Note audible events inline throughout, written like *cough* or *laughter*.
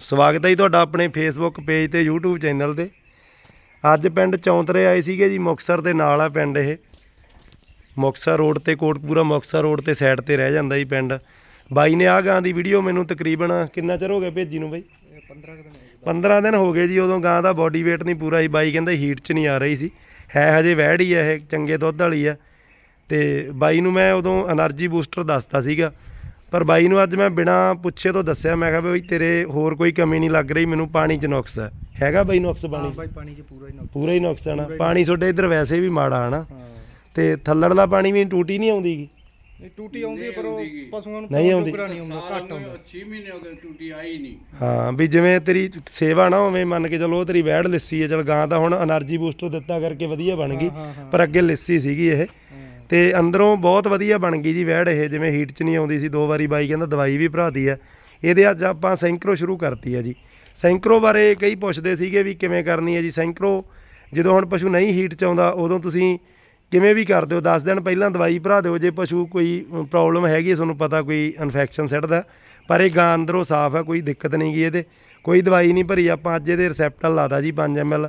ਸਵਾਗਤ ਹੈ ਜੀ ਤੁਹਾਡਾ ਆਪਣੇ ਫੇਸਬੁੱਕ ਪੇਜ ਤੇ YouTube ਚੈਨਲ ਤੇ। ਅੱਜ ਪਿੰਡ ਚੌਂਤਰੇ ਆਏ ਸੀਗੇ ਜੀ ਮੁਕਸਰ ਦੇ ਨਾਲ ਆ ਪਿੰਡ ਇਹ। ਮੁਕਸਰ ਰੋਡ ਤੇ ਕੋਟਪੂਰਾ ਮੁਕਸਰ ਰੋਡ ਤੇ ਸਾਈਡ ਤੇ ਰਹਿ ਜਾਂਦਾ ਜੀ ਪਿੰਡ। ਬਾਈ ਨੇ ਆ ਗਾਂ ਦੀ ਵੀਡੀਓ ਮੈਨੂੰ ਤਕਰੀਬਨ ਕਿੰਨਾ ਚਿਰ ਹੋ ਗਿਆ ਭੇਜੀ ਨੂੰ ਬਾਈ? 15 ਦਿਨ 15 ਦਿਨ ਹੋ ਗਏ ਜੀ ਉਦੋਂ ਗਾਂ ਦਾ ਬੋਡੀ weight ਨਹੀਂ ਪੂਰਾ ਸੀ। ਬਾਈ ਕਹਿੰਦਾ ਹੀਟ 'ਚ ਨਹੀਂ ਆ ਰਹੀ ਸੀ। ਹੈ ਹਜੇ ਵਹਿੜ ਹੀ ਆ ਇਹ ਚੰਗੇ ਦੁੱਧ ਵਾਲੀ ਆ। ਤੇ ਬਾਈ ਨੂੰ ਮੈਂ ਉਦੋਂ એનર્ਜੀ ਬੂਸਟਰ ਦੱਸਤਾ ਸੀਗਾ। ਪਰ ਬਾਈ ਨੂੰ ਅੱਜ ਮੈਂ ਬਿਨਾ ਪੁੱਛੇ ਤੋਂ ਦੱਸਿਆ ਮੈਂ ਕਿਹਾ ਬਈ ਤੇਰੇ ਹੋਰ ਕੋਈ ਕਮੀ ਨਹੀਂ ਲੱਗ ਰਹੀ ਮੈਨੂੰ ਪਾਣੀ 'ਚ ਨੁਕਸ ਹੈ। ਹੈਗਾ ਬਾਈ ਨੁਕਸ ਪਾਣੀ? ਬਾਈ ਪਾਣੀ 'ਚ ਪੂਰਾ ਹੀ ਨੁਕਸ। ਪੂਰਾ ਹੀ ਨੁਕਸ ਹੈ ਨਾ? ਪਾਣੀ ਤੁਹਾਡੇ ਇੱਧਰ ਵੈਸੇ ਵੀ ਮਾੜਾ ਹੈ ਨਾ? ਤੇ ਥੱਲੜਲਾ ਪਾਣੀ ਵੀ ਟੂਟੀ ਨਹੀਂ ਆਉਂਦੀਗੀ ਟੂਟੀ ਆਉਂਦੀ ਪਰ ਪਸ਼ੂਆਂ ਨੂੰ ਨਹੀਂ ਨਹੀਂ ਆਉਂਦਾ ਘੱਟ ਆਉਂਦਾ। 6 ਮਹੀਨੇ ਹੋ ਗਏ ਟੂਟੀ ਆਈ ਨਹੀਂ। ਹਾਂ ਵੀ ਜਿਵੇਂ ਤੇਰੀ ਸੇਵਾ ਨਾ ਹੋਵੇ ਮੰਨ ਕੇ ਚਲੋ ਤੇਰੀ ਵੈੜ ਲੱਸੀ ਹੈ ਚਲ ਗਾਂ ਤਾਂ ਹੁਣ એનર્ਜੀ ਬੂਸਟਰ ਦਿੱਤਾ ਕਰਕੇ ਵਧੀਆ ਬਣ ਗਈ ਪਰ ਅੱਗੇ ਲੱਸੀ ਸੀਗੀ ਇਹ। ਤੇ ਅੰਦਰੋਂ ਬਹੁਤ ਵਧੀਆ ਬਣ ਗਈ ਜੀ ਵੈੜ ਇਹ, ਜਿਵੇਂ ਹੀਟ 'ਚ ਨਹੀਂ ਆਉਂਦੀ ਸੀ, ਦੋ ਵਾਰੀ ਬਾਈ ਕਹਿੰਦਾ ਦਵਾਈ ਵੀ ਭਰਾਤੀ ਆ ਇਹਦੇ ਅੱਜ ਆਪਾਂ ਸੈਂਕਰੋ ਸ਼ੁਰੂ ਕਰਤੀ ਆ ਜੀ। ਸੈਂਕਰੋ ਬਾਰੇ ਕਈ ਪੁੱਛਦੇ ਸੀਗੇ ਵੀ ਕਿਵੇਂ ਕਰਨੀ ਹੈ ਜੀ। ਸੈਂਕਰੋ ਜਦੋਂ ਹੁਣ ਪਸ਼ੂ ਨਹੀਂ ਹੀਟ 'ਚ ਆਉਂਦਾ, ਉਦੋਂ ਤੁਸੀਂ ਕਿਵੇਂ ਵੀ ਕਰ ਦਿਓ। 10 ਦਿਨ ਪਹਿਲਾਂ ਦਵਾਈ ਭਰਾ ਦਿਓ। ਜੇ ਪਸ਼ੂ ਕੋਈ ਪ੍ਰੋਬਲਮ ਹੈਗੀ ਤੁਹਾਨੂੰ ਪਤਾ ਕੋਈ ਇਨਫੈਕਸ਼ਨ ਸਿੱਟਦਾ ਪਰ ਇਹ ਗਾਂ ਅੰਦਰੋਂ ਸਾਫ਼ ਹੈ, ਕੋਈ ਦਿੱਕਤ ਨਹੀਂ ਗਈ ਇਹਦੇ। ਕੋਈ ਦਵਾਈ ਨਹੀਂ ਭਰੀ। ਆਪਾਂ ਅੱਜ ਇਹਦੇ ਰਿਸੈਪਟਲ ਲਾਦਾ ਜੀ 5 ml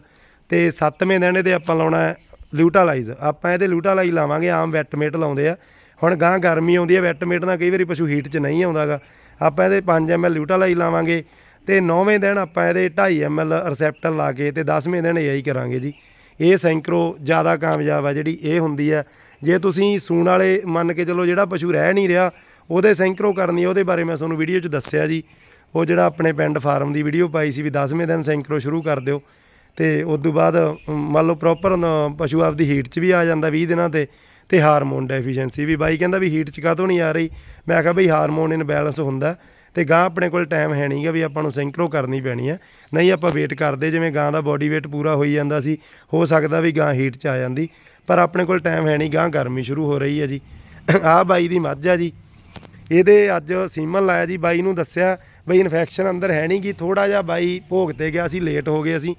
ਤੇ 7ਵੇਂ ਦਿਨ ਇਹਦੇ ਆਪਾਂ ਲਾਉਣਾ ਹੈ। ਲਿਊਟਾਲਾਈਜ਼ ਆਪਾਂ ਇਹਦੇ ਲਿਊਟਾਲਾਈ ਲਾਵਾਂਗੇ, ਆਮ ਵੈਟਮੇਟ ਲਾਉਂਦੇ ਆ। ਹੁਣ ਗਾਂ ਗਰਮੀ ਆਉਂਦੀ ਹੈ ਵੈਟਮੇਟ ਨਾਲ ਕਈ ਵਾਰੀ ਪਸ਼ੂ ਹੀਟ 'ਚ ਨਹੀਂ ਆਉਂਦਾਗਾ। ਆਪਾਂ ਇਹਦੇ 5 ml ਲਿਊਟਾਲਾਈ ਲਾਵਾਂਗੇ ਤੇ 9ਵੇਂ ਦਿਨ ਆਪਾਂ ਇਹਦੇ 2.5 ml ਰਿਸੈਪਟਰ ਲਾ ਕੇ ਤੇ 10ਵੇਂ ਦਿਨ ਇਹ ਹੀ ਕਰਾਂਗੇ ਜੀ। ਇਹ ਸੈਂਕਰੋ ਜ਼ਿਆਦਾ ਕਾਮਯਾਬ ਆ ਜਿਹੜੀ ਇਹ ਹੁੰਦੀ ਆ। ਜੇ ਤੁਸੀਂ ਸੂਣ ਵਾਲੇ ਮੰਨ ਕੇ ਚੱਲੋ ਜਿਹੜਾ ਪਸ਼ੂ ਰਹਿ ਨਹੀਂ ਰਿਹਾ, ਉਹਦੇ ਸੈਂਕਰੋ ਕਰਨੀ ਉਹਦੇ ਬਾਰੇ ਮੈਂ ਤੁਹਾਨੂੰ ਵੀਡੀਓ 'ਚ ਦੱਸਿਆ ਜੀ। ਉਹ ਜਿਹੜਾ ਆਪਣੇ ਪਿੰਡ ਫਾਰਮ ਦੀ ਵੀਡੀਓ ਪਾਈ ਸੀ ਵੀ 10ਵੇਂ ਦਿਨ ਸੈਂਕਰੋ ਸ਼ੁਰੂ ਕਰ ਦਿਓ। ਤੇ ਉਸ ਤੋਂ ਬਾਅਦ ਮੰਨ ਲਓ ਪ੍ਰੋਪਰ ਪਸ਼ੂ ਆਪਦੀ ਹੀਟ 'ਚ ਵੀ ਆ ਜਾਂਦਾ 20 ਦਿਨਾਂ ਤੇ ਤੇ ਹਾਰਮੋਨ ਡੈਫੀਸ਼ੀਐਂਸੀ ਵੀ ਬਾਈ ਕਹਿੰਦਾ ਵੀ ਹੀਟ 'ਚ ਕਾਹਤੋਂ ਨਹੀਂ ਆ ਰਹੀ। ਮੈਂ ਕਿਹਾ ਬਈ ਹਾਰਮੋਨ ਇਨਬੈਲੈਂਸ ਹੁੰਦਾ ਤੇ ਗਾਂ ਆਪਣੇ ਕੋਲ ਟਾਈਮ ਹੈ ਨਹੀਂਗਾ ਵੀ ਆਪਾਂ ਨੂੰ ਸਿੰਕਰੋ ਕਰਨੀ ਪੈਣੀ ਹੈ। ਨਹੀਂ ਆਪਾਂ ਵੇਟ ਕਰਦੇ ਜਿਵੇਂ ਗਾਂ ਦਾ ਬਾਡੀ weight ਪੂਰਾ ਹੋਈ ਜਾਂਦਾ ਸੀ, ਹੋ ਸਕਦਾ ਵੀ ਗਾਂ ਹੀਟ 'ਚ ਆ ਜਾਂਦੀ, ਪਰ ਆਪਣੇ ਕੋਲ ਟਾਈਮ ਹੈ ਨਹੀਂ ਗਾਂ ਗਰਮੀ ਸ਼ੁਰੂ ਹੋ ਰਹੀ ਹੈ ਜੀ। ਆਹ ਬਾਈ ਦੀ ਮੱਝ ਆ ਜੀ। ਇਹਦੇ ਅੱਜ ਸੀਮਨ ਲਾਇਆ ਜੀ, ਬਾਈ ਨੂੰ ਦੱਸਿਆ ਬਈ ਇਨਫੈਕਸ਼ਨ ਅੰਦਰ ਹੈ ਨਹੀਂ ਗੀ ਥੋੜਾ ਜਿਹਾ ਬਾਈ ਭੋਗ ਤੇ ਗਿਆ ਸੀ ਲੇਟ ਹੋ ਗਏ ਅਸੀਂ।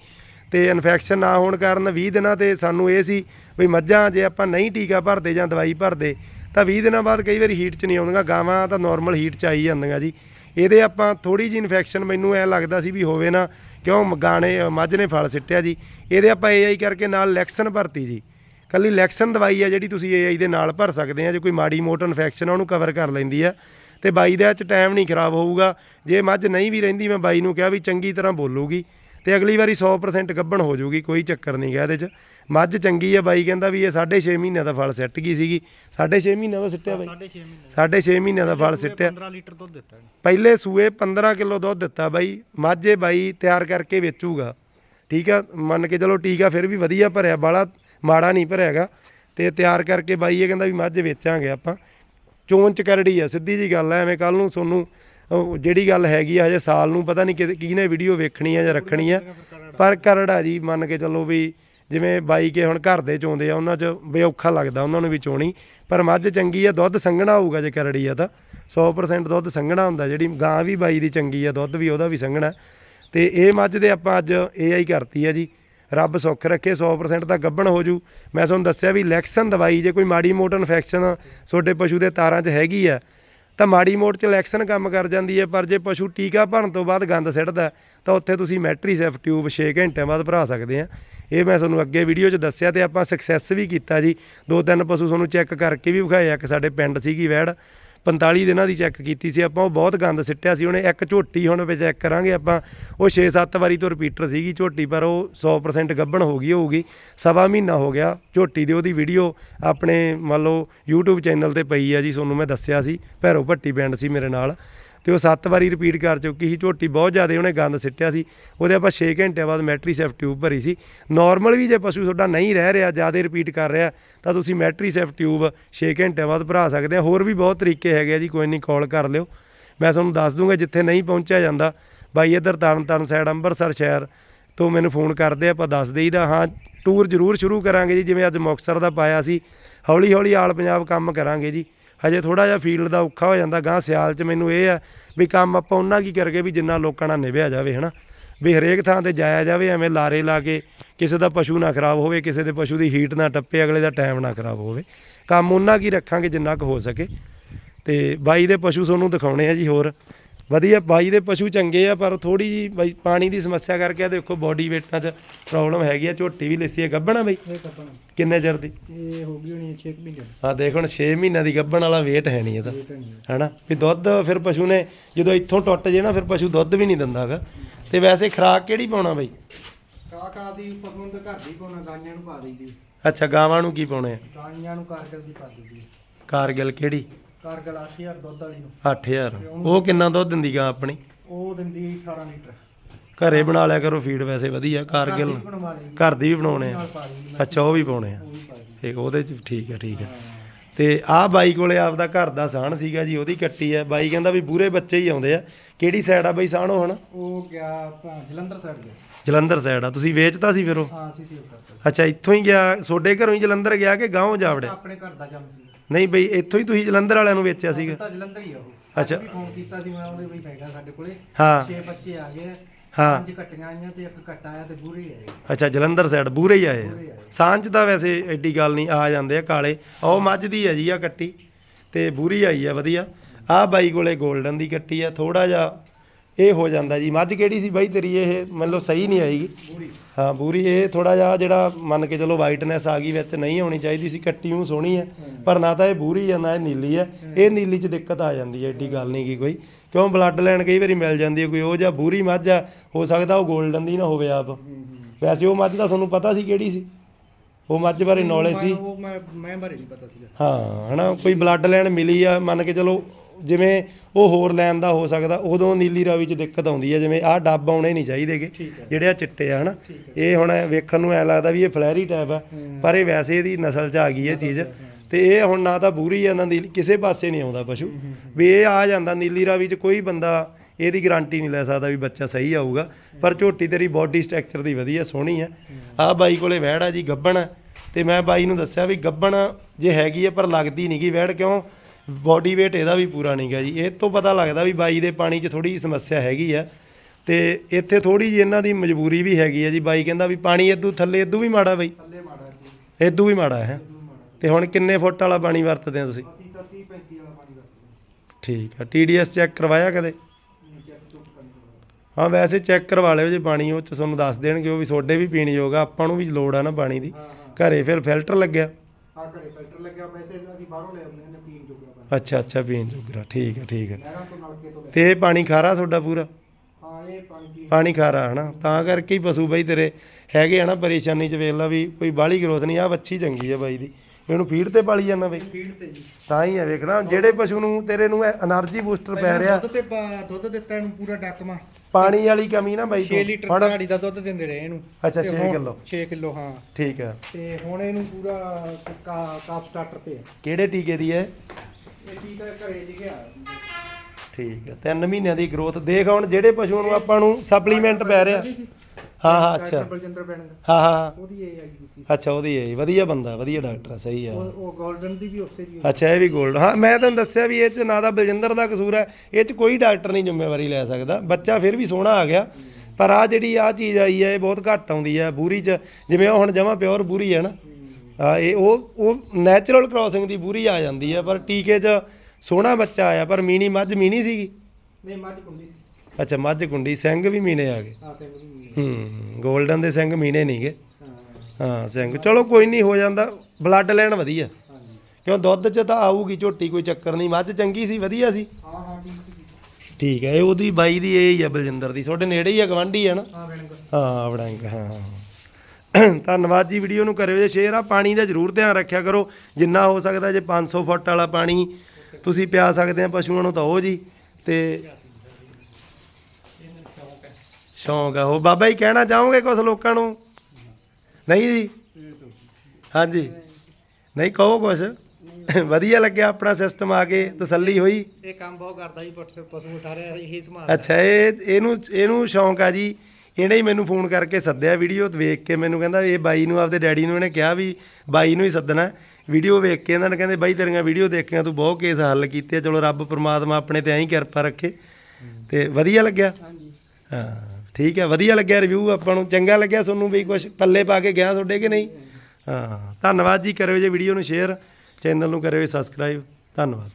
ਤੇ ਇਨਫੈਕਸ਼ਨ ਨਾ ਹੋਣ ਕਾਰਨ 20 ਦਿਨਾਂ ਤੇ ਸਾਨੂੰ ਇਹ ਸੀ ਵੀ ਮੱਝਾਂ ਜੇ ਆਪਾਂ ਨਹੀਂ ਟੀਕਾ ਭਰਦੇ ਜਾਂ ਦਵਾਈ ਭਰਦੇ, ਤਾਂ 20 ਦਿਨਾਂ ਬਾਅਦ ਕਈ ਵਾਰੀ ਹੀਟ 'ਚ ਨਹੀਂ ਆਉਂਦੀਆਂ, ਗਾਵਾਂ ਤਾਂ ਨਾਰਮਲ ਹੀਟ 'ਚ ਆਈ ਜਾਂਦੀਆਂ ਜੀ। ਇਹਦੇ ਆਪਾਂ ਥੋੜੀ ਜਿਹੀ ਇਨਫੈਕਸ਼ਨ ਮੈਨੂੰ ਐ ਲੱਗਦਾ ਸੀ ਵੀ ਹੋਵੇ ਨਾ, ਕਿਉਂ ਗਾਣੇ, ਮੱਝ ਨੇ ਫਲ ਸਿੱਟਿਆ ਜੀ। ਇਹਦੇ ਆਪਾਂ ਏਆਈ ਕਰਕੇ ਨਾਲ ਲੈਕਸਨ ਭਰਤੀ ਜੀ। ਕੱਲੀ ਲੈਕਸਨ ਦਵਾਈ ਆ ਜਿਹੜੀ ਤੁਸੀਂ ਏਆਈ ਦੇ ਨਾਲ ਭਰ ਸਕਦੇ ਆ, ਜੇ ਕੋਈ ਮਾੜੀ ਮੋਟ ਇਨਫੈਕਸ਼ਨ ਉਹਨੂੰ ਕਵਰ ਕਰ ਲੈਂਦੀ ਆ। ਤੇ ਬਾਈ ਦੇ ਵਿੱਚ ਟਾਈਮ ਨਹੀਂ ਖਰਾਬ ਹੋਊਗਾ। ਜੇ ਮੱਝ ਨਹੀਂ ਵੀ ਰਹਿੰਦੀ, ਮੈਂ ਬਾਈ ਨੂੰ ਕਿਹਾ ਵੀ ਚੰਗੀ ਤਰ੍ਹਾਂ ਬੋਲੂਗੀ। ਤੇ ਅਗਲੀ ਵਾਰੀ 100% ਗੱਭਣ ਹੋ ਜਾਊਗੀ ਕੋਈ ਚੱਕਰ ਨਹੀਂ ਗਾ ਇਹਦੇ 'ਚ। ਮੱਝ ਚੰਗੀ ਆ ਬਾਈ ਕਹਿੰਦਾ ਵੀ ਇਹ 6.5 ਮਹੀਨਿਆਂ ਦਾ ਫਲ ਸਿੱਟ ਗਈ ਸੀਗੀ। 6.5 ਮਹੀਨਿਆਂ ਦਾ ਸਿੱਟਿਆ ਬਾਈ? 6.5 ਮਹੀਨੇ 6.5 ਮਹੀਨਿਆਂ ਦਾ ਫਲ ਸਿੱਟਿਆ। 15 ਲੀਟਰ ਦੁੱਧ ਦਿੱਤਾ। ਪਹਿਲੇ ਸੂਏ 15 ਕਿਲੋ ਦੁੱਧ ਦਿੱਤਾ ਬਾਈ। ਮਾਝੇ ਬਾਈ ਤਿਆਰ ਕਰਕੇ ਵੇਚੂਗਾ। ਠੀਕ ਆ? ਮੰਨ ਕੇ ਚਲੋ ਟੀਕਾ ਫਿਰ ਵੀ ਵਧੀਆ ਭਰਿਆ ਬਾਲਾ ਮਾੜਾ ਨਹੀਂ ਭਰਿਆਗਾ ਤੇ ਤਿਆਰ ਕਰਕੇ ਬਾਈ ਇਹ ਕਹਿੰਦਾ ਵੀ ਮੱਝ ਵੇਚਾਂਗੇ ਆਪਾਂ। ਚੋਣ ਚ ਕਰੜੀ ਆ ਸਿੱਧੀ ਜੀ ਗੱਲ ਐ ਐਵੇਂ ਕੱਲ ਨੂੰ ਤੁਹਾਨੂੰ ਜਿਹੜੀ ਗੱਲ ਹੈਗੀ ਆ, ਹਜੇ ਸਾਲ ਨੂੰ ਪਤਾ ਨਹੀਂ ਕਿ ਕਿਹਨੇ ਵੀਡੀਓ ਵੇਖਣੀ ਆ ਜਾਂ ਰੱਖਣੀ ਆ। ਪਰ ਕਰੜਾ ਜੀ ਮੰਨ ਕੇ ਚੱਲੋ ਵੀ ਜਿਵੇਂ ਬਾਈ ਕੇ ਹੁਣ ਘਰ ਦੇ ਚੋਂਦੇ ਆ, ਉਹਨਾਂ 'ਚ ਵੀ ਔਖਾ ਲੱਗਦਾ ਉਹਨਾਂ ਨੂੰ ਵੀ ਚੋਣੀ। ਪਰ ਮੱਝ ਚੰਗੀ ਆ, ਦੁੱਧ ਸੰਘਣਾ ਹੋਊਗਾ ਜੇ ਕਰੜੀ ਆ ਤਾਂ। 100% ਦੁੱਧ ਸੰਘਣਾ ਹੁੰਦਾ, ਜਿਹੜੀ ਗਾਂ ਵੀ ਬਾਈ ਦੀ ਚੰਗੀ ਆ, ਦੁੱਧ ਵੀ ਉਹਦਾ ਵੀ ਸੰਘਣਾ। ਤੇ ਇਹ ਮੱਝ ਦੇ ਆਪਾਂ ਅੱਜ ਏਆਈ ਕਰਤੀ ਆ ਜੀ। ਰੱਬ ਸੁੱਖ ਰੱਖੇ 100% ਤਾਂ ਗੱਭਣ ਹੋ ਜੂ। ਮੈਂ ਤੁਹਾਨੂੰ ਦੱਸਿਆ ਵੀ ਲੈਕਸਨ ਦਵਾਈ, ਜੇ ਕੋਈ ਮਾੜੀ ਮੋਟ ਇਨਫੈਕਸ਼ਨ ਤੁਹਾਡੇ ਪਸ਼ੂ ਦੇ ਤਾਰਾਂ 'ਚ ਹੈਗੀ ਆ ਤਾਂ ਮਾੜੀ ਮੋੜ 'ਚ ਇਲੈਕਸਨ ਕੰਮ ਕਰ ਜਾਂਦੀ ਹੈ, ਪਰ ਜੇ ਪਸ਼ੂ ਟੀਕਾ ਭਰਨ ਤੋਂ ਬਾਅਦ ਗੰਦ ਸਿੱਟਦਾ, ਤਾਂ ਉੱਥੇ ਤੁਸੀਂ ਮੈਟਰੀ ਸੈਫ ਟਿਊਬ 6 ਘੰਟਿਆਂ ਬਾਅਦ ਭਰਾ ਸਕਦੇ ਆ। ਇਹ ਮੈਂ ਤੁਹਾਨੂੰ ਅੱਗੇ ਵੀਡੀਓ 'ਚ ਦੱਸਿਆ ਤੇ ਆਪਾਂ ਸਕਸੈਸ ਵੀ ਕੀਤਾ ਜੀ। ਦੋ ਤਿੰਨ ਪਸ਼ੂ ਤੁਹਾਨੂੰ ਚੈੱਕ ਕਰਕੇ ਵੀ ਵਿਖਾਏ ਆ ਕਿ ਸਾਡੇ ਪਿੰਡ ਸੀਗੀ ਵੈੜ 45 ਦਿਨਾਂ ਦੀ ਚੈੱਕ ਕੀਤੀ ਸੀ, ਆਪਾਂ ਉਹ ਬਹੁਤ ਗੰਦ ਸਿੱਟਿਆ ਸੀ, ਉਹਨੇ ਇੱਕ ਝੋਟੀ ਹੁਣ ਵੀ ਚੈੱਕ ਕਰਾਂਗੇ ਆਪਾਂ, ਉਹ 6-7 ਵਾਰੀ ਤੋਂ ਰਿਪੀਟਰ ਸੀਗੀ ਝੋਟੀ, ਪਰ ਉਹ 100% ਗੱਭਣ ਹੋ ਗਈ ਹੋਊਗੀ, ਸਵਾ ਮਹੀਨਾ ਹੋ ਗਿਆ ਝੋਟੀ ਦੀ ਉਹਦੀ ਵੀਡੀਓ ਆਪਣੇ ਮੰਨ ਲਓ YouTube ਚੈਨਲ ਤੇ ਪਈ ਆ ਜੀ, ਤੁਹਾਨੂੰ ਮੈਂ ਦੱਸਿਆ ਸੀ, ਭੈਰੋ ਭੱਟੀ ਪਿੰਡ ਸੀ ਮੇਰੇ ਨਾਲ ਤੇ ਉਹ 7 ਵਾਰੀ ਰਿਪੀਟ ਕਰ ਚੁੱਕੀ ਸੀ, ਝੋਟੀ ਬਹੁਤ ਜ਼ਿਆਦਾ ਉਹਨੇ ਗੰਦ ਸਿੱਟਿਆ ਸੀ, ਉਹਦੇ ਆਪਾਂ 6 ਘੰਟਿਆਂ ਬਾਅਦ ਮੈਟਰੀਸੈਫ ਟਿਊਬ ਭਰੀ ਸੀ। ਨਾਰਮਲ ਵੀ ਜੇ ਪਸ਼ੂ ਤੁਹਾਡਾ ਨਹੀਂ ਰਹਿ ਰਿਹਾ, ਜ਼ਿਆਦਾ ਰਿਪੀਟ ਕਰ ਰਿਹਾ, ਤਾਂ ਤੁਸੀਂ ਮੈਟਰੀਸੈਫ ਟਿਊਬ 6 ਘੰਟਿਆਂ ਬਾਅਦ ਭਰਾ ਸਕਦੇ ਆ। ਹੋਰ ਵੀ ਬਹੁਤ ਤਰੀਕੇ ਹੈਗੇ ਆ ਜੀ, ਕੋਈ ਨਹੀਂ ਕਾਲ ਕਰ ਲਿਓ। ਮੈਂ ਤੁਹਾਨੂੰ ਦੱਸ ਦੂੰਗਾ, ਜਿੱਥੇ ਨਹੀਂ ਪਹੁੰਚਿਆ ਜਾਂਦਾ, ਬਾਈ ਇੱਧਰ ਤਰਨ ਤਰਨ ਸਾਈਡ ਅੰਮ੍ਰਿਤਸਰ ਸ਼ਹਿਰ ਤੋਂ ਮੈਨੂੰ ਫੋਨ ਕਰਦੇ ਆਪਾਂ ਦੱਸ ਦੇਈਦਾ। ਹਾਂ ਟੂਰ ਜ਼ਰੂਰ ਸ਼ੁਰੂ ਕਰਾਂਗੇ ਜੀ, ਜਿਵੇਂ ਅੱਜ ਮੁਕਤਸਰ ਦਾ ਪਾਇਆ ਸੀ। ਹੌਲੀ ਹੌਲੀ ਆਲ ਪੰਜਾਬ ਕੰਮ ਕਰਾਂਗੇ ਜੀ। ਹਜੇ ਥੋੜਾ ਜਿਹਾ ਫੀਲਡ ਦਾ ਔਖਾ ਹੋ ਜਾਂਦਾ ਗਾਂ ਸਿਆਲ 'ਚ ਮੈਨੂੰ ਇਹ ਆ ਵੀ ਕੰਮ ਆਪਾਂ ਉਹਨਾਂ ਕੀ ਕਰਗੇ ਵੀ ਜਿੰਨਾ ਲੋਕਾਂ ਨਾਲ ਨਿਭਿਆ ਜਾਵੇ, ਹਨਾ? ਵੀ ਹਰੇਕ ਥਾਂ ਤੇ ਜਾਇਆ ਜਾਵੇ, ਐਵੇਂ ਲਾਰੇ ਲਾ ਕੇ ਕਿਸੇ ਦਾ ਪਸ਼ੂ ਨਾ ਖਰਾਬ ਹੋਵੇ, ਕਿਸੇ ਦੇ ਪਸ਼ੂ ਦੀ ਹੀਟ ਨਾ ਟੱਪੇ, ਅਗਲੇ ਦਾ ਟਾਈਮ ਨਾ ਖਰਾਬ ਹੋਵੇ। ਕੰਮ ਉਹਨਾਂ ਕੀ ਰੱਖਾਂਗੇ ਜਿੰਨਾ ਕੁ ਹੋ ਸਕੇ। ਤੇ ਬਾਈ ਦੇ ਪਸ਼ੂ ਤੁਹਾਨੂੰ ਦਿਖਾਉਣੇ ਆ ਜੀ ਹੋਰ। ਵਧੀਆ ਬਾਈ ਦੇ ਪਸ਼ੂ ਚੰਗੇ ਆ ਪਰ ਥੋੜੀ ਜੀ ਬਾਈ ਪਾਣੀ ਦੀ ਸਮੱਸਿਆ ਕਰਕੇ ਆ ਦੇਖੋ ਬਾਡੀ ਵੇਟਾਂ 'ਚ ਪ੍ਰੋਬਲਮ ਹੈਗੀ ਆ ਝੋਟੀ ਵੀ ਲਿੱਸੀ ਆ ਗੱਭਣਾ ਬਈ? ਇਹ ਕੱਪਣਾ ਕਿੰਨੇ ਚਿਰ ਦੀ? ਇਹ ਹੋ ਗਈ ਹੋਣੀ 6 ਮਹੀਨੇ। ਆ ਦੇਖ ਹੁਣ 6 ਮਹੀਨਿਆਂ ਦੀ ਗੱਭਣ ਵਾਲਾ ਵੇਟ ਹੈ ਨਹੀਂ ਇਹਦਾ ਇਹ ਤਾਂ। ਨਹੀਂ। ਹੈਨਾ? ਵੀ ਦੁੱਧ ਫਿਰ ਪਸ਼ੂ ਨੇ ਜਦੋਂ ਇੱਥੋਂ ਟੁੱਟ ਜੇ ਨਾ ਫਿਰ ਪਸ਼ੂ ਦੁੱਧ ਵੀ ਨਹੀਂ ਦਿੰਦਾਗਾ ਤੇ ਵੈਸੇ ਖਰਾਕ ਕਿਹੜੀ ਪਾਉਣਾ ਬਈ? ਕਾ ਕਾ ਦੀ ਪਸੂ ਦੇ ਘਰ ਦੀ ਪਾਉਣਾ ਗਾਈਆਂ ਨੂੰ ਪਾ ਦਈਦੀ। ਅੱਛਾ ਗਾਵਾਂ ਨੂੰ ਕੀ ਪਾਉਣੇ ਆ? ਗਾਈਆਂ ਨੂੰ ਕਾਰਗਲ ਦੀ ਪਾ ਦਈਦੀ। ਕਾਰਗਿਲ ਕਿਹੜੀ? ਕਾਰਗਲ 8000 ਦੁੱਧ ਵਾਲੀ ਨੂੰ। 8000 ਉਹ ਕਿੰਨਾ ਦੁੱਧ ਦਿੰਦੀ ਗਾਂ ਆਪਣੀ? ਉਹ ਦਿੰਦੀ 18 ਲੀਟਰ। ਘਰੇ ਬਣਾ ਲਿਆ ਕਰੋ ਫੀਡ ਵੈਸੇ ਵਧੀਆ ਕਾਰਗਿਲ ਘਰ ਦੀ ਵੀ ਬਣਾਉਣੇ ਆ। ਅੱਛਾ ਉਹ ਵੀ ਪਾਉਣੇ ਆ। ਠੀਕ ਉਹਦੇ ਚ ਠੀਕ ਹੈ ਠੀਕ ਹੈ। ਤੇ ਆਹ ਬਾਈ ਕੋਲੇ ਆਪਦਾ ਘਰ ਦਾ ਸਾਣ ਸੀਗਾ ਜੀ ਉਹਦੀ ਕੱਟੀ ਹੈ ਬਾਈ ਕਹਿੰਦਾ ਵੀ ਬੂਰੇ ਬੱਚੇ ਹੀ ਆਉਂਦੇ ਆ। ਕਿਹੜੀ ਸਾਈਡ ਆ ਬਾਈ ਸਾਣੋ ਹੁਣ? ਉਹ ਗਿਆ ਜਲੰਧਰ ਸਾਈਡ ਗਿਆ। ਜਲੰਧਰ ਸਾਈਡ ਆ। ਤੁਸੀਂ ਵੇਚਤਾ ਸੀ ਫਿਰ ਉਹ? ਹਾਂ ਸੀ ਸੀ ਉਹ ਕਰਦਾ ਅੱਛਾ ਇੱਥੋਂ ਹੀ ਗਿਆ ਤੁਹਾਡੇ ਘਰੋਂ ਹੀ ਜਲੰਧਰ ਗਿਆ ਕਿ ਗਾਂਵ ਜਾ ਵੜਿਆ? ਆਪਣੇ ਘਰ ਦਾ ਜੰਮ ਸੀ। ਨਹੀਂ ਬਈ ਇੱਥੋਂ ਹੀ ਤੁਸੀਂ ਜਲੰਧਰ ਵਾਲਿਆਂ ਨੂੰ ਵੇਚਿਆ ਸੀਗਾ? ਤਾਂ ਜਲੰਧਰ ਹੀ ਆ ਉਹ। ਅੱਛਾ। ਵੀ ਫੋਨ ਕੀਤਾ ਸੀ ਮੈਂ ਉਹਦੇ ਵੀ ਬੈਠਾ ਸਾਡੇ ਕੋਲੇ। ਹਾਂ। ਛੇ ਬੱਚੇ ਆ ਗਏ ਆ। ਹਾਂ। ਪੰਜ ਕੱਟੀਆਂ ਆਈਆਂ ਤੇ ਇੱਕ ਕੱਟਾ ਆਇਆ ਤੇ ਬੂਰੇ ਆਏ। ਅੱਛਾ ਜਲੰਧਰ ਸਾਈਡ ਬੂਰੇ ਹੀ ਆਏ ਆ? ਬੂਰੇ ਆਏ। ਸਾਂਝ ਤਾਂ ਵੈਸੇ ਐਡੀ ਗੱਲ ਨਹੀਂ ਆ ਜਾਂਦੇ ਆ ਕਾਲੇ। ਉਹ ਮੱਝ ਦੀ ਹੈ ਜੀ ਆ ਕੱਟੀ। ਤੇ ਬੂਰੀ ਆਈ ਆ ਵਧੀਆ। ਆ ਬਾਈ ਕੋਲੇ 골ਡਨ ਦੀ ਕੱਟੀ ਆ ਥੋੜਾ ਜਿਹਾ ਇਹ ਹੋ ਜਾਂਦਾ ਜੀ। ਮੱਝ ਕਿਹੜੀ ਸੀ ਬਾਈ ਤੇਰੀ? ਇਹ ਮੰਨ ਲਓ ਸਹੀ ਨਹੀਂ ਆਏਗੀ। ਹਾਂ ਬੂਰੀ। ਇਹ ਥੋੜਾ ਜਿਹਾ ਜਿਹੜਾ ਮੰਨ ਕੇ ਚਲੋ ਵਾਈਟਨੈਸ ਆ ਗਈ ਵਿੱਚ ਨਹੀਂ ਆਉਣੀ ਚਾਹੀਦੀ ਸੀ। ਕੱਟੀ ਨੂੰ ਸੋਹਣੀ ਹੈ। ਪਰ ਨਾ ਤਾਂ ਇਹ ਬੂਰੀ ਆ ਨਾ ਇਹ ਨੀਲੀ ਹੈ। ਇਹ ਨੀਲੀ 'ਚ ਦਿੱਕਤ ਆ ਜਾਂਦੀ ਹੈ ਏਡੀ ਗੱਲ ਨਹੀਂ ਕੀ ਕੋਈ। ਕਿਉਂ? ਬਲੱਡ ਲਾਈਨ ਕਈ ਵਾਰੀ ਮਿਲ ਜਾਂਦੀ ਹੈ। ਕੋਈ ਉਹ ਜਾਂ ਬੂਰੀ ਮੱਝ ਆ ਹੋ ਸਕਦਾ ਉਹ 골ਡਨ ਦੀ ਨਾ ਹੋਵੇ ਆਪ। ਵੈਸੇ ਉਹ ਮੱਝ ਦਾ ਤੁਹਾਨੂੰ ਪਤਾ ਸੀ ਕਿਹੜੀ ਸੀ? ਉਹ ਮੱਝ ਬਾਰੇ ਨੌਲੇਜ ਸੀ। ਉਹ ਮੈਂ ਮੈਂ ਬਾਰੇ ਨਹੀਂ ਪਤਾ ਸੀਗਾ। ਹਾਂ ਹਨਾ? ਕੋਈ ਬਲੱਡ ਲਾਈਨ ਮਿਲੀ ਆ ਮੰਨ ਕੇ ਚਲੋ ਜਿਵੇਂ ਉਹ ਹੋਰ ਲੈਣ ਦਾ ਹੋ ਸਕਦਾ ਉਦੋਂ ਨੀਲੀ ਰਾਵੀ 'ਚ ਦਿੱਕਤ ਆਉਂਦੀ ਹੈ ਜਿਵੇਂ ਆਹ ਡੱਬ ਆਉਣੇ ਨਹੀਂ ਚਾਹੀਦੇਗੇ ਹੈ ਜਿਹੜੇ ਆ ਚਿੱਟੇ ਆ ਹਨਾ। ਇਹ ਹੁਣ ਵੇਖਣ ਨੂੰ ਐ ਲੱਗਦਾ ਵੀ ਇਹ ਫਲੈਰੀ ਟਾਈਪ ਆ ਪਰ ਇਹ ਵੈਸੇ ਇਹਦੀ ਨਸਲ 'ਚ ਆ ਗਈ ਇਹ ਚੀਜ਼। ਤੇ ਇਹ ਹੁਣ ਨਾ ਤਾਂ ਬੂਰੀ ਆ ਨਾ ਨੀਲੀ ਕਿਸੇ ਪਾਸੇ ਨਹੀਂ ਆਉਂਦਾ ਪਸ਼ੂ। ਵੀ ਇਹ ਆ ਜਾਂਦਾ ਨੀਲੀ ਰਾਵੀ 'ਚ ਕੋਈ ਬੰਦਾ ਇਹਦੀ ਗਾਰੰਟੀ ਨਹੀਂ ਲੈ ਸਕਦਾ ਵੀ ਬੱਚਾ ਸਹੀ ਆਊਗਾ। ਪਰ ਝੋਟੀ ਤੇਰੀ ਬਾਡੀ ਸਟਰਕਚਰ ਦੀ ਵਧੀਆ ਸੋਹਣੀ ਆ। ਆ ਬਾਈ ਕੋਲੇ ਵਹਿੜ ਆ ਜੀ ਗੱਬਣ। ਤੇ ਮੈਂ ਬਾਈ ਨੂੰ ਦੱਸਿਆ ਵੀ ਗੱਬਣ ਜੇ ਹੈਗੀ ਆ ਪਰ ਲੱਗਦੀ ਨਹੀਂਗੀ ਵਹਿੜ ਕਿਉਂ? ਬਾਡੀ weight ਇਹਦਾ ਵੀ ਪੂਰਾ ਨਹੀਂਗਾ ਜੀ। ਇਹ ਤੋਂ ਪਤਾ ਲੱਗਦਾ ਵੀ ਬਾਈ ਦੇ ਪਾਣੀ 'ਚ ਥੋੜੀ ਸਮੱਸਿਆ ਹੈਗੀ ਆ। ਤੇ ਇੱਥੇ ਥੋੜੀ ਜਿਹੀ ਇਹਨਾਂ ਦੀ ਮਜਬੂਰੀ ਵੀ ਹੈਗੀ ਆ ਜੀ। ਬਾਈ ਕਹਿੰਦਾ ਵੀ ਪਾਣੀ ਇਦੋਂ ਥੱਲੇ ਇਦੋਂ ਵੀ ਮਾੜਾ ਬਾਈ। ਥੱਲੇ ਮਾੜਾ ਇਦੋਂ ਵੀ ਮਾੜਾ ਹੈ। ਤੇ ਹੁਣ ਕਿੰਨੇ ਫੁੱਟ ਵਾਲਾ ਪਾਣੀ ਵਰਤਦੇ ਆ ਤੁਸੀਂ? ਅਸੀਂ ਤਾਂ 30 35 ਵਾਲਾ ਪਾਣੀ ਵਰਤਦੇ ਠੀਕ ਆ। ਟੀਡੀਐਸ ਚੈੱਕ ਕਰਵਾਇਆ ਕਦੇ? ਹਾਂ ਵੈਸੇ ਚੈੱਕ ਕਰਵਾ ਲਿਓ ਜੇ ਪਾਣੀ ਉਹ ਚ ਤੁਹਾਨੂੰ ਦੱਸ ਦੇਣਗੇ ਉਹ ਵੀ ਸੋਡੇ ਵੀ ਪੀਣ ਯੋਗ ਆ। ਆਪਾਂ ਨੂੰ ਵੀ ਲੋੜ ਆ ਨਾ ਪਾਣੀ ਦੀ। ਘਰੇ ਫਿਰ ਫਿਲਟਰ ਲੱਗਿਆ। ਅੱਛਾ ਅੱਛਾ ਪੀਣ ਜੋਗਰਾ ਠੀਕ ਹੈ ਠੀਕ ਹੈ। ਤੇ ਇਹ ਪਾਣੀ ਖਾਰਾ ਤੁਹਾਡਾ ਪੂਰਾ? ਪਾਣੀ ਪੀ ਪਾਣੀ ਹਨਾ? ਤਾਂ ਕਰਕੇ ਹੀ ਪਸ਼ੂ ਬਾਈ ਤੇਰੇ ਹੈਗੇ ਹਨਾ ਪਰੇਸ਼ਾਨੀ ਚ ਵੇਖ ਲਾ ਵੀ ਕੋਈ ਬਾਹਲੀ ਗਰੋਥ ਨਹੀਂ ਆ ਵੱਛੀ ਚੰਗੀ ਆ ਬਾਈ ਦੀ। ਇਹਨੂੰ ਫੀਡ ਤੇ ਪਾਲੀ ਜਾਂਦਾ ਬਈ। ਤਾਂ ਹੀ ਹੈ ਵੇਖਣਾ ਜਿਹੜੇ ਪਸ਼ੂ ਨੂੰ ਤੇਰੇ ਨੂੰ ਐਨਰਜੀ ਬੂਸਟਰ ਪੈ ਰਿਹਾ। ਦੁੱਧ ਤੇ ਦੁੱਧ ਦਿੱਤਾ ਇਹਨੂੰ ਪੂਰਾ ਡੱਕਵਾ। ਪਾਣੀ ਵਾਲੀ ਕਮੀ ਨਾ ਬਾਈ 6 ਲੀਟਰ ਹੁਣ ਦਾ ਦੁੱਧ ਦਿੰਦੇ ਰਹੇ ਇਹਨੂੰ। ਅੱਛਾ, ਤੇ ਛੇ ਹੁਣ- ਕਿੱਲੋ। ਛੇ ਕਿਲੋ ਹਾਂ। ਠੀਕ ਆ। ਤੇ ਹੁਣ ਇਹਨੂੰ ਪੂਰਾ ਕਾ- ਕਾਪ ਸਟਾਰਟਰ ਤੇ ਹੈ ਕਿਹੜੇ ਟੀਕੇ ਦੀ ਹੈ? ਇਹ ਹੈ ਘਰੇ ਗਿਆ। ਠੀਕ ਹੈ ਤਿੰਨ ਮਹੀਨਿਆਂ ਦੀ ਗਰੋਥ। ਦੇਖ ਹੁਣ ਜਿਹੜੇ ਪਸ਼ੂਆਂ ਨੂੰ ਆਪਾਂ ਨੂੰ ਸਪਲੀਮੈਂਟ ਪੈ ਰਿਹਾ। ਹਾਂ ਹਾਂ ਅੱਛਾ। ਬਲਜਿੰਦਰ ਹਾਂ ਹਾਂ। ਉਹਦੀ ਇਹ ਆਈ ਕੀਤੀ ਅੱਛਾ ਉਹਦੀ ਹੈ ਵਧੀਆ ਬੰਦਾ ਵਧੀਆ ਡਾਕਟਰ ਆ ਸਹੀ ਆ। ਉਹ 골ਡਨ ਦੀ ਵੀ ਉਸੇ ਦੀ ਅੱਛਾ ਇਹ ਵੀ 골ਡ ਹਾਂ ਮੈਂ ਤੁਹਾਨੂੰ ਦੱਸਿਆ ਵੀ ਇਹ ਚ ਨਾ ਤਾਂ ਬਲਜਿੰਦਰ ਦਾ ਕਸੂਰ ਹੈ ਇਹ ਚ ਕੋਈ ਡਾਕਟਰ ਨਹੀਂ ਜ਼ਿੰਮੇਵਾਰੀ ਲੈ ਸਕਦਾ। ਬੱਚਾ ਫਿਰ ਵੀ ਸੋਹਣਾ ਆ ਗਿਆ ਪਰ ਆ ਜਿਹੜੀ ਆ ਚੀਜ਼ ਆਈ ਹੈ ਇਹ ਬਹੁਤ ਘੱਟ ਆਉਂਦੀ ਹੈ ਬੂਰੀ ਚ। ਜਿਵੇਂ ਉਹ ਹੁਣ ਜਮਾ ਪਿਓਰ ਬੂਰੀ ਹੈ ਨਾ ਆ ਇਹ ਉਹ ਉਹ ਨੈਚੁਰਲ ਕ੍ਰਾਸਿੰਗ ਦੀ ਬੂਰੀ ਆ ਜਾਂਦੀ ਹੈ ਪਰ ਟੀਕੇ ਚ ਸੋਹਣਾ ਬੱਚਾ ਆਇਆ ਪਰ ਮੀਨੀ ਮੱਝ ਮੀਨੀ ਸੀਗੀ? ਨਹੀਂ ਮੱਝ ਕੁੰਡੀ ਅੱਛਾ ਮੱਝ ਕੁੰਡੀ ਸਿੰਘ ਵੀ ਮੀਨੇ ਆ ਗਏ। ਆ ਸਿੰਘ ਹੂੰ 골ਡਨ ਦੇ ਸਿੰਘ ਮੀਨੇ ਨਹੀਂਗੇ ਹਾਂ। ਹਾਂ ਸਿੰਘ। ਚਲੋ ਕੋਈ ਨਹੀਂ ਹੋ ਜਾਂਦਾ। ਬਲੱਡ ਲੈਣ ਵਧੀਆ। ਕਿਉਂ ਦੁੱਧ 'ਚ ਤਾਂ ਆਊਗੀ ਝੋਟੀ ਕੋਈ ਚੱਕਰ ਨਹੀਂ ਮੱਝ ਚੰਗੀ ਸੀ ਵਧੀਆ ਸੀ। ਹਾਂ ਹਾਂ ਠੀਕ ਸੀ ਠੀਕ ਹੈ ਇਹ ਉਹਦੀ ਬਾਈ ਦੀ ਇਹ ਹੀ ਆ ਬਲਜਿੰਦਰ ਦੀ। ਤੁਹਾਡੇ ਨੇੜੇ ਹੀ ਆ ਗਵਾਂਢੀ ਹੈ ਨਾ? ਹਾਂ ਹਾਂ ਵੜਾਂਗ ਹਾਂ *coughs* ਧੰਨਵਾਦ ਜੀ ਵੀਡੀਓ ਨੂੰ ਕਰਿਓ। ਜੇ ਸ਼ੇਅਰ ਆ ਪਾਣੀ ਦਾ ਜ਼ਰੂਰ ਧਿਆਨ ਰੱਖਿਆ ਕਰੋ। ਜਿੰਨਾ ਹੋ ਸਕਦਾ ਜੇ 500 ਫੁੱਟ ਵਾਲਾ ਪਾਣੀ ਤੁਸੀਂ ਪਿਆ ਸਕਦੇ ਆ ਪਸ਼ੂਆਂ ਨੂੰ ਤਾਂ ਉਹ ਜੀ। ਤੇ ਸ਼ੌਂਕ ਆ। ਉਹ ਬਾਬਾ ਜੀ ਕਹਿਣਾ ਚਾਹੋਗੇ ਕੁਝ ਲੋਕਾਂ ਨੂੰ? ਨਹੀਂ ਜੀ? ਹਾਂਜੀ। ਨਹੀਂ ਕਹੋ ਕੁਝ ਵਧੀਆ ਲੱਗਿਆ ਆਪਣਾ ਸਿਸਟਮ ਆ ਕੇ ਤਸੱਲੀ ਹੋਈ। ਇਹ ਕੰਮ ਬਹੁਤ ਕਰਦਾ ਜੀ ਪਸ਼ੂ ਪਸ਼ੂ ਸਾਰੇ ਇਹੀ ਸੰਭਾਲ ਅੱਛਾ ਇਹ ਇਹਨੂੰ ਇਹਨੂੰ ਸ਼ੌਂਕ ਆ ਜੀ। ਇਹਨੇ ਹੀ ਮੈਨੂੰ ਫੋਨ ਕਰਕੇ ਸੱਦਿਆ ਵੀਡੀਓ ਵੇਖ ਕੇ। ਮੈਨੂੰ ਕਹਿੰਦਾ ਇਹ ਬਾਈ ਨੂੰ ਆਪਦੇ ਡੈਡੀ ਨੂੰ ਇਹਨੇ ਕਿਹਾ ਵੀ ਬਾਈ ਨੂੰ ਹੀ ਸੱਦਣਾ। ਵੀਡੀਓ ਵੇਖ ਕੇ ਇਹਨਾਂ ਨੇ ਕਹਿੰਦੇ ਬਾਈ ਤੇਰੀਆਂ ਵੀਡੀਓ ਦੇਖੀਆਂ ਤੂੰ ਬਹੁਤ ਕੇਸ ਹੱਲ ਕੀਤੇ ਚਲੋ ਰੱਬ ਪ੍ਰਮਾਤਮਾ ਆਪਣੇ ਤੇ ਐਂ ਹੀ ਕਿਰਪਾ ਰੱਖੇ। ਤੇ ਵਧੀਆ ਲੱਗਿਆ। ਹਾਂਜੀ। ਹਾਂ। ਠੀਕ ਹੈ, ਵਧੀਆ ਲੱਗਿਆ ਰਿਵਿਊ ਆਪਾਂ ਨੂੰ। ਚੰਗਾ ਲੱਗਿਆ ਤੁਹਾਨੂੰ ਵੀ ਕੁਝ ਪੱਲੇ ਪਾ ਕੇ ਗਿਆ ਤੁਹਾਡੇ ਕਿ ਨਹੀਂ? ਹਾਂ, ਧੰਨਵਾਦ ਜੀ, ਕਰਿਓ ਜੇ ਵੀਡੀਓ ਨੂੰ ਸ਼ੇਅਰ ਚੈਨਲ ਨੂੰ ਕਰਿਓ ਸਬਸਕ੍ਰਾਈਬ ਧੰਨਵਾਦ।